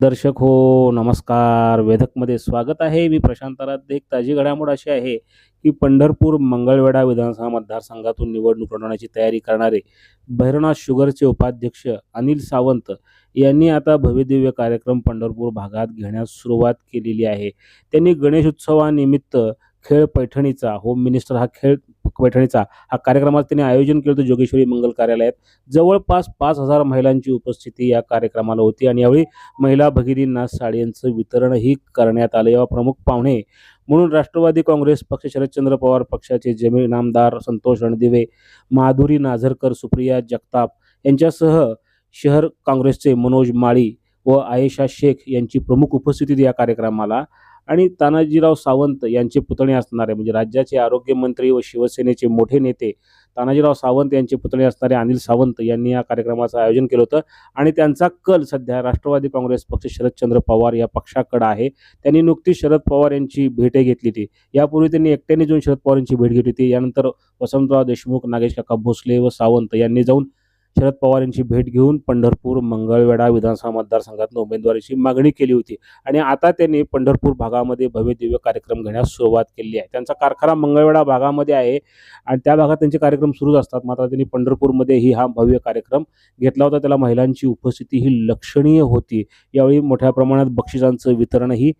दर्शक हो नमस्कार. वेधकमध्ये स्वागत आहे. मी प्रशांत आराध्य एक ताजी घडामोड अशी आहे की पंढरपूर मंगळवेढा विधानसभा मतदारसंघातून निवडणूक लढवण्याची तयारी करणारे भैरवनाथ शुगरचे उपाध्यक्ष अनिल सावंत यांनी आता भव्यदिव्य कार्यक्रम पंढरपूर भागात घेण्यास सुरुवात केलेली आहे. त्यांनी गणेश उत्सवानिमित्त खेळ पैठणीचा होम मिनिस्टर हा खेळ पैठणीचा हा कार्यक्रमात त्यांनी आयोजन केलं होतं जोगेश्वरी मंगल कार्यालयात. जवळपास पाच हजार महिलांची उपस्थिती या कार्यक्रमाला होती आणि यावेळी महिला भगिनींना साड्यांचं वितरणही करण्यात आलं. या प्रमुख पाहुणे म्हणून राष्ट्रवादी काँग्रेस पक्ष शरदचंद्र पवार पक्षाचे जमीन नामदार संतोष रणदिवे माधुरी नाझरकर सुप्रिया जगताप यांच्यासह शहर काँग्रेसचे मनोज माळी व आयेशा शेख यांची प्रमुख उपस्थिती या कार्यक्रमाला. आणि तानाजीराव सावंत यांचे पुतणे असणारे म्हणजे राज्याचे आरोग्यमंत्री व शिवसेनेचे मोठे नेते तानाजीराव सावंत यांचे पुतणे असणारे अनिल सावंत यांनी या कार्यक्रमाचं आयोजन केलं होतं. आणि त्यांचा कल सध्या राष्ट्रवादी काँग्रेस पक्ष शरदचंद्र पवार या पक्षाकडे आहे. त्यांनी नुकतीच शरद पवार यांची भेटही घेतली होती. यापूर्वी त्यांनी एकट्याने जाऊन शरद पवार यांची भेट घेतली होती. यानंतर वसंतराव देशमुख नागेश काका भोसले व सावंत यांनी जाऊन शरद पवार यांची भेट घेऊन पंढरपूर मंगळवेढा विधानसभा मतदारसंघातून उमेदवारीची मागणी केली होती. आणि आता त्यांनी पंढरपूर भागामध्ये भव्य दिव्य कार्यक्रम घेण्यास सुरुवात केली आहे. त्यांचा कारखाना मंगळवेढा भागामध्ये आहे आणि त्या भागात त्यांचे कार्यक्रम सुरूच असतात. मात्र त्यांनी पंढरपूरमध्येही हा भव्य कार्यक्रम घेतला होता. त्याला महिलांची उपस्थिती ही लक्षणीय होती. यावेळी मोठ्या प्रमाणात बक्षिसांचं वितरणही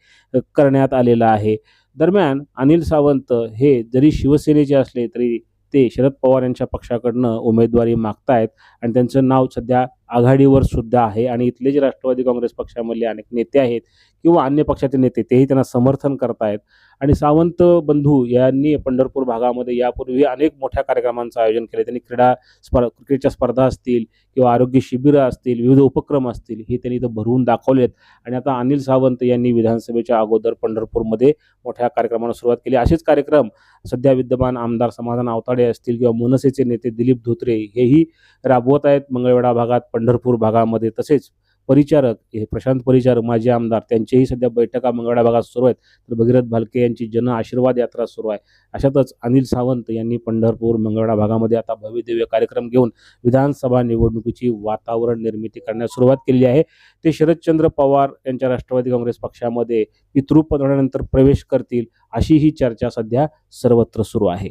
करण्यात आलेलं आहे. दरम्यान अनिल सावंत हे जरी शिवसेनेचे असले तरी ते शरद पवार यांच्या पक्षाकडनं उमेदवारी मागतायत आणि त्यांचं नाव सध्या आघाडीवर सुद्धा आहे. आणि इथले जे राष्ट्रवादी काँग्रेस पक्षामधले अनेक नेते आहेत किंवा अन्य पक्षाचे नेते तेही त्यांना समर्थन करतायत. आणि सावंत बंधू यांनी पंढरपूर भागामध्ये यापूर्वी अनेक मोठ्या कार्यक्रमांचं आयोजन केले. त्यांनी क्रीडा स्पर्धा क्रिकेटच्या स्पर्धा असतील किंवा आरोग्य शिबिरं असतील विविध उपक्रम असतील हे त्यांनी इथं भरवून दाखवलेत. आणि आता अनिल सावंत यांनी विधानसभेच्या अगोदर पंढरपूरमध्ये मोठ्या कार्यक्रमाला सुरुवात केली. असेच कार्यक्रम सध्या विद्यमान आमदार समाधान आवताडे असतील किंवा मनसेचे नेते दिलीप धोत्रे हेही राबवत आहेत. मंगळवेढा भागात पंढरपूर भागामध्ये तसेच परिचारक हे प्रशांत परिचारक माजी आमदार त्यांचेही सध्या बैठका मंगळा भागात सुरू आहेत. तर भगीरथ भालके यांची जन आशीर्वाद यात्रा सुरू आहे. अशातच अनिल सावंत यांनी पंढरपूर मंगळा भागामध्ये आता भव्यदिव्य कार्यक्रम घेऊन विधानसभा निवडणुकीची वातावरण निर्मिती करण्यास सुरुवात केली आहे. ते शरदचंद्र पवार यांच्या राष्ट्रवादी काँग्रेस पक्षामध्ये पितृपद प्रवेश करतील अशी ही चर्चा सध्या सर्वत्र सुरू आहे.